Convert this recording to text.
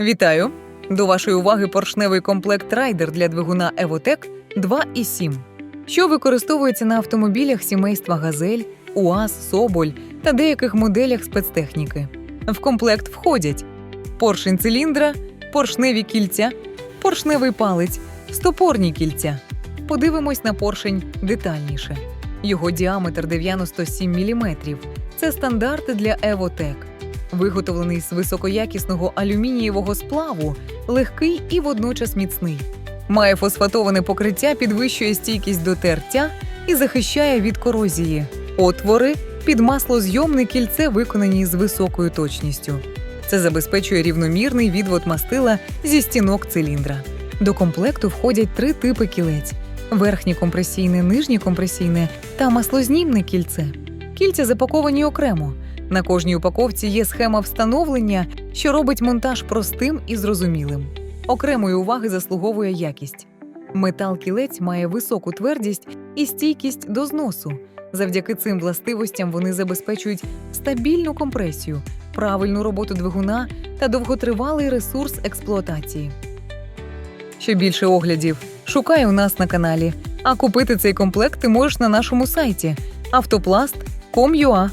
Вітаю! До вашої уваги поршневий комплект райдер для двигуна Евотек 2.7, що використовується на автомобілях сімейства Газель, УАЗ, Соболь та деяких моделях спецтехніки. В комплект входять поршень циліндра, поршневі кільця, поршневий палець, стопорні кільця. Подивимось на поршень детальніше. Його діаметр 97 мм. Це стандарти для Евотек. Виготовлений з високоякісного алюмінієвого сплаву, легкий і водночас міцний. Має фосфатоване покриття, підвищує стійкість до тертя і захищає від корозії. Отвори під маслозйомне кільце виконані з високою точністю. Це забезпечує рівномірний відвод мастила зі стінок циліндра. До комплекту входять три типи кілець: верхнє компресійне, нижнє компресійне та маслознімне кільце. Кільця запаковані окремо. На кожній упаковці є схема встановлення, що робить монтаж простим і зрозумілим. Окремої уваги заслуговує якість. Метал кілець має високу твердість і стійкість до зносу. Завдяки цим властивостям вони забезпечують стабільну компресію, правильну роботу двигуна та довготривалий ресурс експлуатації. Ще більше оглядів шукай у нас на каналі. А купити цей комплект ти можеш на нашому сайті автопласт.com.ua.